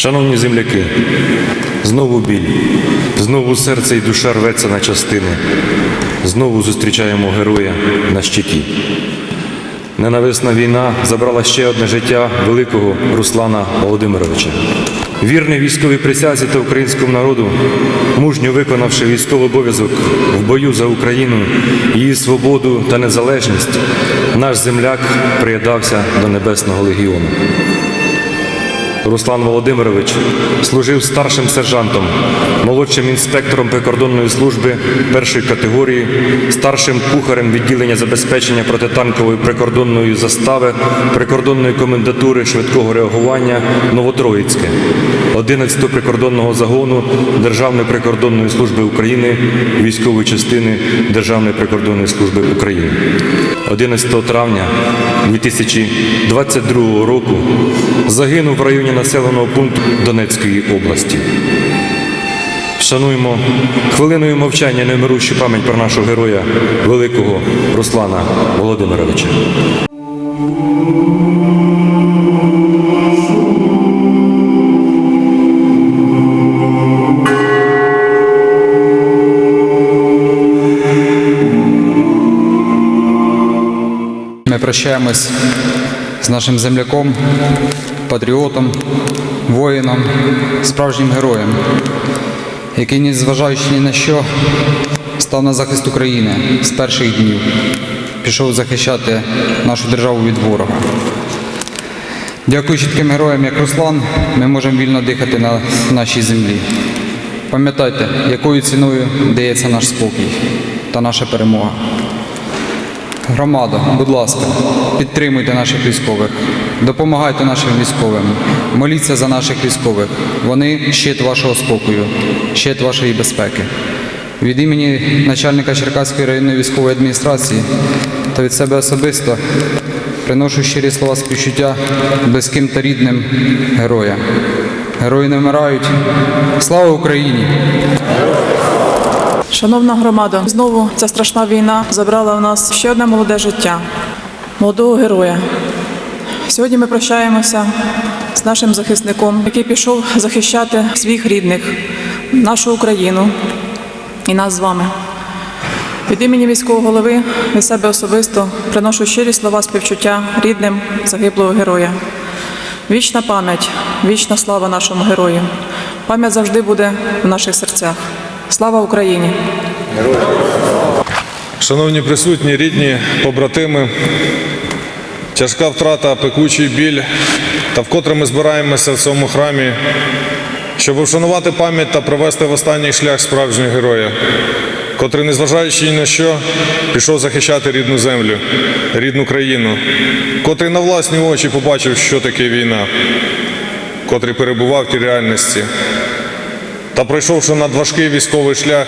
Шановні земляки, знову біль, знову серце і душа рветься на частини. Знову зустрічаємо героя на щиті. Ненависна війна забрала ще одне життя великого Руслана Володимировича. Вірний військовій присязі та українському народу, мужньо виконавши військовий обов'язок в бою за Україну, її свободу та незалежність, наш земляк приєднався до Небесного легіону. Руслан Володимирович служив старшим сержантом, молодшим інспектором прикордонної служби першої категорії, старшим кухарем відділення забезпечення протитанкової прикордонної застави прикордонної комендатури швидкого реагування Новотроїцьке, 11-го прикордонного загону Державної прикордонної служби України, військової частини Державної прикордонної служби України. 11 травня 2022 року загинув в районі населеного пункту Донецької області. Шануємо хвилиною мовчання немирущу пам'ять про нашого героя, великого Руслана Володимировича. Ми прощаємось з нашим земляком, патріотом, воїном, справжнім героєм, який, незважаючи ні на що, став на захист України з перших днів, пішов захищати нашу державу від ворога. Дякуючи таким героям, як Руслан, ми можемо вільно дихати на нашій землі. Пам'ятайте, якою ціною дається наш спокій та наша перемога. Громада, будь ласка, підтримуйте наших військових, допомагайте нашим військовим, моліться за наших військових. Вони щит вашого спокою, щит вашої безпеки. Від імені начальника Черкаської районної військової адміністрації та від себе особисто приношу щирі слова співчуття близьким та рідним героям. Герої не вмирають. Слава Україні! Шановна громада, знову ця страшна війна забрала у нас ще одне молоде життя, молодого героя. Сьогодні ми прощаємося з нашим захисником, який пішов захищати своїх рідних, нашу Україну і нас з вами. Від імені міського голови від себе особисто приношу щирі слова співчуття рідним загиблого героя. Вічна пам'ять, вічна слава нашому герою. Пам'ять завжди буде в наших серцях. Слава Україні! Шановні присутні, рідні, побратими, тяжка втрата, пекучий біль, та вкотре ми збираємося в цьому храмі, щоб вшанувати пам'ять та провести в останній шлях справжнього героя, котрий, незважаючи ні на що, пішов захищати рідну землю, рідну країну, котрий на власні очі побачив, що таке війна, котрий перебував в тій реальності. Та пройшовши надважкий військовий шлях,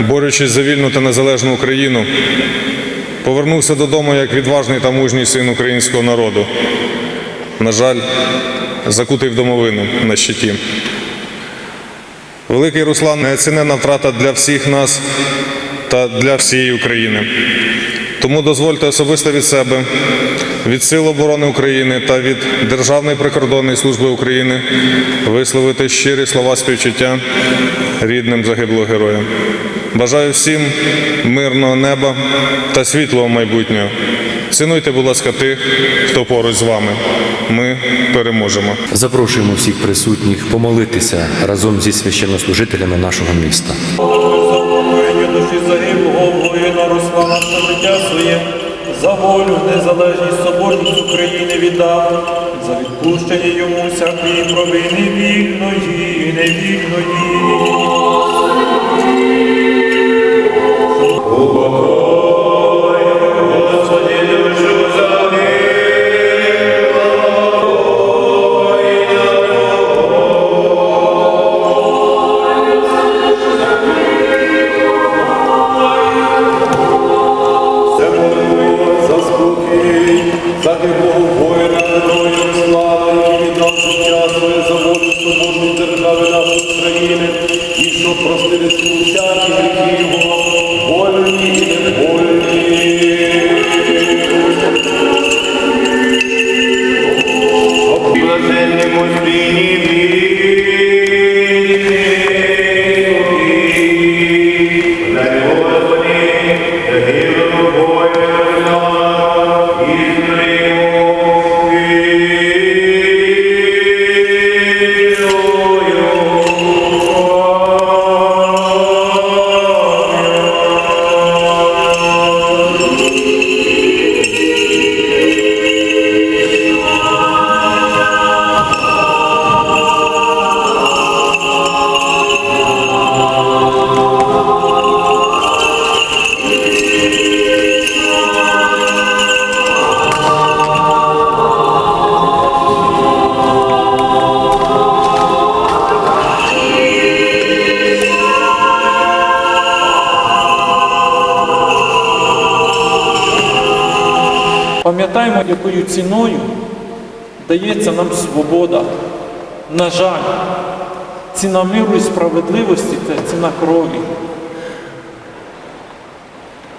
борючись за вільну та незалежну Україну, повернувся додому як відважний та мужній син українського народу. На жаль, закутий в домовину на щиті. Великий Руслан неоцінена втрата для всіх нас та для всієї України. Тому дозвольте особисто від себе, від Сил оборони України та від Державної прикордонної служби України висловити щирі слова співчуття рідним загиблого героя. Бажаю всім мирного неба та світлого майбутнього. Цінуйте, будь ласка, тих, хто поруч з вами. Ми переможемо. Запрошуємо всіх присутніх помолитися разом зі священнослужителями нашого міста. Душі загиблого воїна Руслана життя своє за волю, незалежність, соборність України віддав, за відпущення йому всякої провини вільної, невільної. за ціною дається нам свобода. На жаль, ціна миру і справедливості це ціна крові.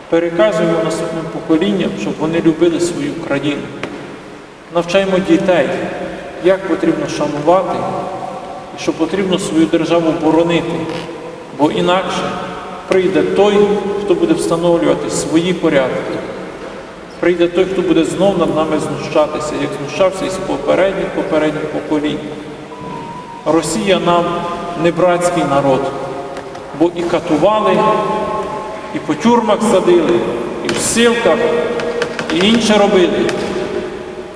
Переказуємо наступним поколінням, щоб вони любили свою країну. Навчаємо дітей, як потрібно шанувати і що потрібно свою державу боронити, бо інакше прийде той, хто буде встановлювати свої порядки. Прийде той, хто буде знов над нами знущатися, як знущався із попередніх попередніх поколінь. Росія нам не братський народ, бо і катували, і по тюрмах садили, і в силках, і інше робили.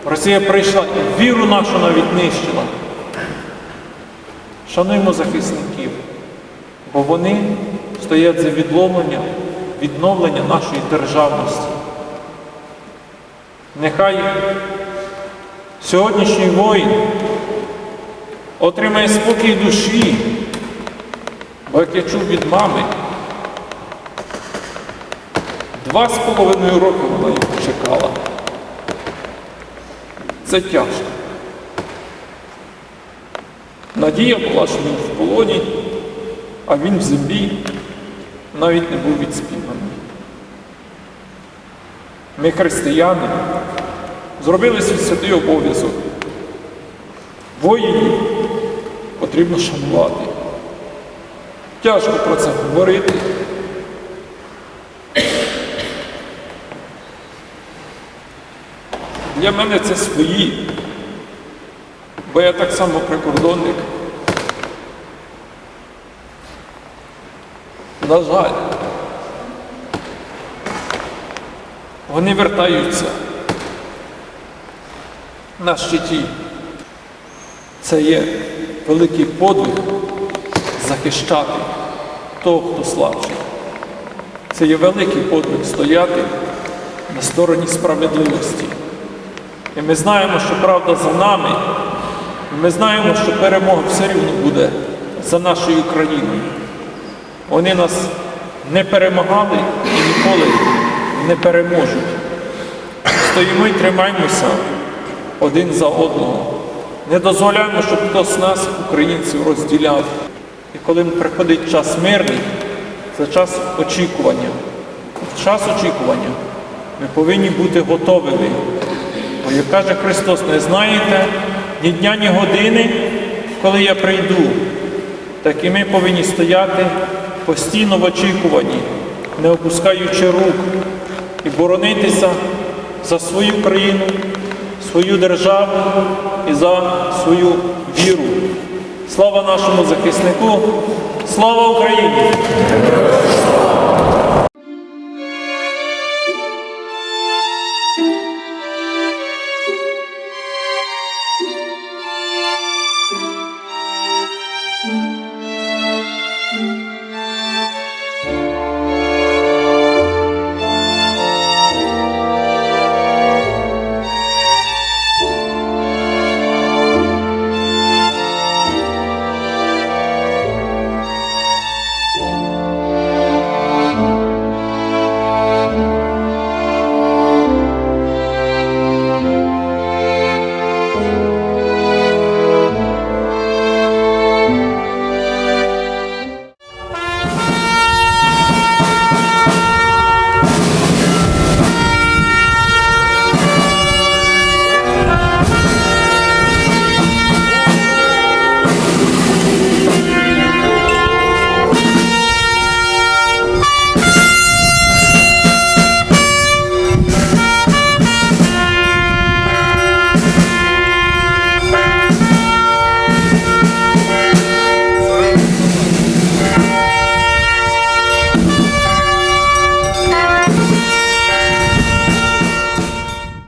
Росія прийшла і віру нашу навіть нищила. Шануємо захисників, бо вони стоять за відловлення, відновлення нашої державності. Нехай сьогоднішній воїн отримає спокій душі, бо як я чув від мами, два з половиною роки вона його чекала. Це тяжко. Надія була, що він в полоні, а він в землі навіть не був відспіваний. Ми, християни, зробили свій обов'язок. Воїнів потрібно шанувати. Тяжко про це говорити. Для мене це свої, бо я так само прикордонник. На жаль, вони вертаються на щиті. Це є великий подвиг захищати того, хто слабший. Це є великий подвиг стояти на стороні справедливості. І ми знаємо, що правда за нами. І ми знаємо, що перемога все рівно буде за нашою країною. Вони нас не перемагали і ніколи не переможуть. Стоїмо і тримаємося один за одного. Не дозволяємо, щоб хтось з нас, українців, розділяв. І коли приходить час мирний, це час очікування. В час очікування ми повинні бути готовими. Бо як каже Христос, не знаєте ні дня, ні години, коли я прийду. Так і ми повинні стояти постійно в очікуванні, не опускаючи рук і боронитися за свою країну, свою державу і за свою віру. Слава нашому захиснику! Слава Україні!